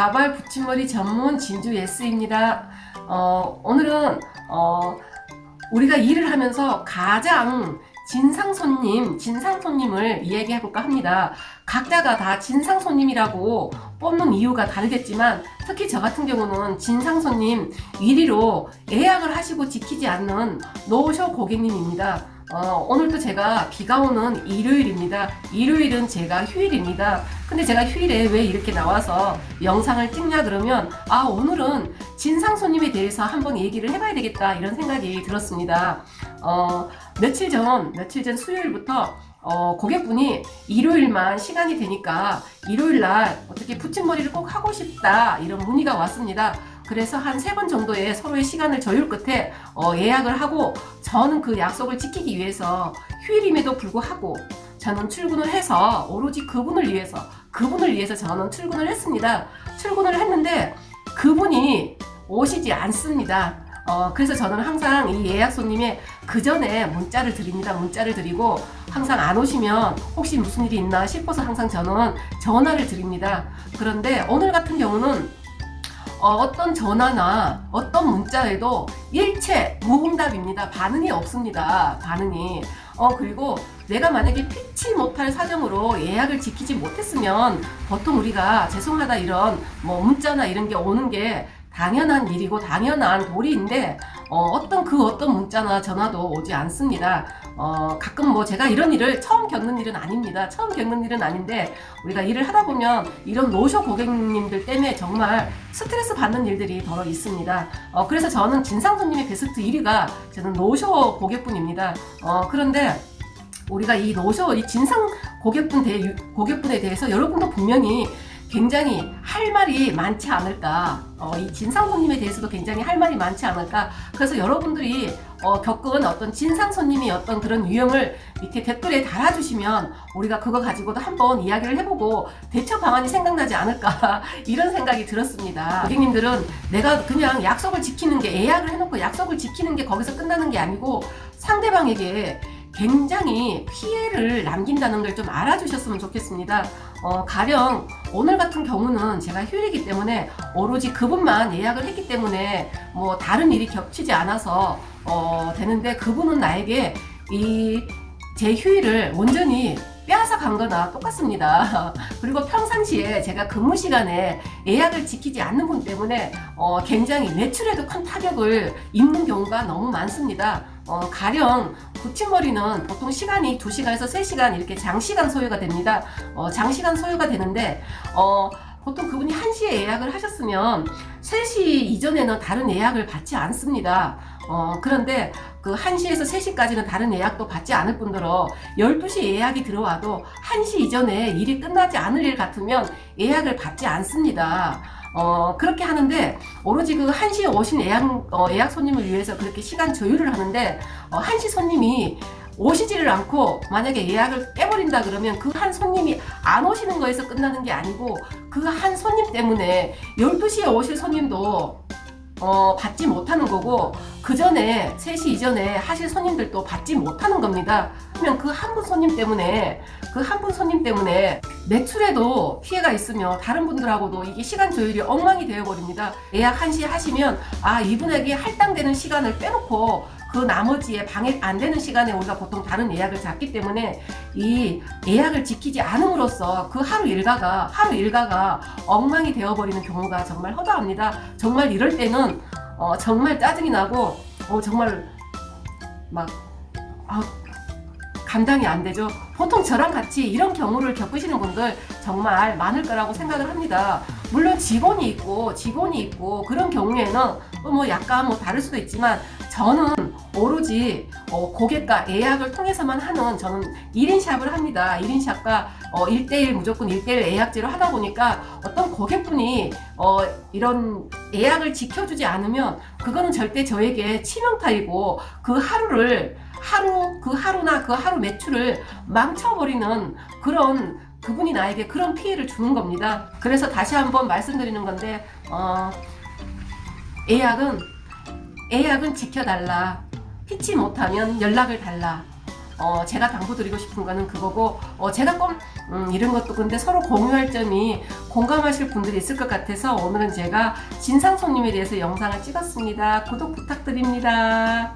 가발 붙임머리 전문 진주 예스입니다. 어, 오늘은 어, 우리가 일을 하면서 가장 진상 손님, 진상 손님을 이야기해 볼까 합니다. 각자가 다 진상 손님이라고 뽑는 이유가 다르겠지만 특히 저 같은 경우는 진상 손님 1위로 예약을 하시고 지키지 않는 노쇼 고객님입니다. 어, 오늘도 제가 비가 오는 일요일입니다. 일요일은 제가 휴일입니다. 근데 제가 휴일에 왜 이렇게 나와서 영상을 찍냐 그러면 아 오늘은 진상 손님에 대해서 한번 얘기를 해봐야 되겠다 이런 생각이 들었습니다. 어, 며칠 전 며칠 전 수요일부터 어, 고객분이 일요일만 시간이 되니까 일요일 날 어떻게 붙임머리를 꼭 하고 싶다 이런 문의가 왔습니다. 그래서 한 세 번 정도의 서로의 시간을 저율 끝에 어, 예약을 하고 저는 그 약속을 지키기 위해서 휴일임에도 불구하고 저는 출근을 해서 오로지 그분을 위해서 그분을 위해서 저는 출근을 했습니다. 출근을 했는데 그분이 오시지 않습니다. 어, 그래서 저는 항상 이 예약 손님의 그 전에 문자를 드립니다. 문자를 드리고 항상 안 오시면 혹시 무슨 일이 있나 싶어서 항상 저는 전화를 드립니다. 그런데 오늘 같은 경우는 어, 떤 전화나 어떤 문자에도 일체 무응답입니다. 반응이 없습니다. 반응이. 어, 그리고 내가 만약에 피치 못할 사정으로 예약을 지키지 못했으면 보통 우리가 죄송하다 이런 뭐 문자나 이런 게 오는 게 당연한 일이고 당연한 도리인데 어, 떤그 어떤 문자나 전화도 오지 않습니다. 어, 가끔 뭐 제가 이런 일을 처음 겪는 일은 아닙니다. 처음 겪는 일은 아닌데 우리가 일을 하다 보면 이런 노쇼 고객님들 때문에 정말 스트레스 받는 일들이 더러 있습니다. 어, 그래서 저는 진상 손님의 베스트 1위가 저는 노쇼 고객분입니다. 어, 그런데 우리가 이 노쇼, 이 진상 고객분 대, 고객분에 대해서 여러분도 분명히 굉장히 할 말이 많지 않을까. 어, 이 진상 손님에 대해서도 굉장히 할 말이 많지 않을까. 그래서 여러분들이 어, 겪은 어떤 진상 손님이 어떤 그런 유형을 밑에 댓글에 달아주시면 우리가 그거 가지고도 한번 이야기를 해보고 대처 방안이 생각나지 않을까 이런 생각이 들었습니다. 고객님들은 내가 그냥 약속을 지키는 게 예약을 해놓고 약속을 지키는 게 거기서 끝나는 게 아니고 상대방에게 굉장히 피해를 남긴다는 걸 좀 알아주셨으면 좋겠습니다. 어, 가령 오늘 같은 경우는 제가 휴일이기 때문에 오로지 그분만 예약을 했기 때문에 뭐 다른 일이 겹치지 않아서 어, 되는데 그분은 나에게 이 제 휴일을 온전히 빼앗아 간 거나 똑같습니다. 그리고 평상시에 제가 근무 시간에 예약을 지키지 않는 분 때문에 어, 굉장히 매출에도 큰 타격을 입는 경우가 너무 많습니다. 어, 가령 붙임머리는 보통 시간이 2시간에서 3시간 이렇게 장시간 소요가 됩니다. 어, 장시간 소요가 되는데 어, 보통 그분이 1시에 예약을 하셨으면 3시 이전에는 다른 예약을 받지 않습니다. 어, 그런데 그 1시에서 3시까지는 다른 예약도 받지 않을 뿐더러 12시 예약이 들어와도 1시 이전에 일이 끝나지 않을 일 같으면 예약을 받지 않습니다. 어, 그렇게 하는데, 오로지 그 1시에 오신 예약, 어, 예약 손님을 위해서 그렇게 시간 조율을 하는데, 어, 1시 손님이 오시지를 않고 만약에 예약을 깨버린다 그러면 그 한 손님이 안 오시는 거에서 끝나는 게 아니고 그 한 손님 때문에 12시에 오실 손님도 어, 받지 못하는 거고 그 전에 3시 이전에 하실 손님들도 받지 못하는 겁니다. 그러면 그 한 분 손님 때문에 그 한 분 손님 때문에 매출에도 피해가 있으며 다른 분들하고도 이게 시간 조율이 엉망이 되어 버립니다. 예약 1시에 하시면 아 이분에게 할당되는 시간을 빼놓고 그 나머지에 방해 안 되는 시간에 우리가 보통 다른 예약을 잡기 때문에 이 예약을 지키지 않음으로써 그 하루 일과가 하루 일과가 엉망이 되어버리는 경우가 정말 허다합니다. 정말 이럴 때는 어, 정말 짜증이 나고 어, 정말 막 아, 감당이 안 되죠. 보통 저랑 같이 이런 경우를 겪으시는 분들 정말 많을 거라고 생각을 합니다. 물론 직원이 있고 직원이 있고 그런 경우에는 또 뭐 약간 뭐 다를 수도 있지만 저는 오로지 어, 고객과 예약을 통해서만 하는 저는 1인 샵을 합니다. 1인 샵과 어, 1대1 무조건 1대1 예약제로 하다 보니까 어떤 고객분이 어, 이런 예약을 지켜주지 않으면 그거는 절대 저에게 치명타이고 그 하루를 하루 그 하루나 그 하루 매출을 망쳐버리는 그런 그분이 나에게 그런 피해를 주는 겁니다. 그래서 다시 한번 말씀드리는 건데 어, 예약은 예약은 지켜달라. 피치 못하면 연락을 달라. 어, 제가 당부드리고 싶은 거는 그거고 어, 제가 꼭 음, 이런 것도 근데 서로 공유할 점이 공감하실 분들이 있을 것 같아서 오늘은 제가 진상 손님에 대해서 영상을 찍었습니다. 구독 부탁드립니다.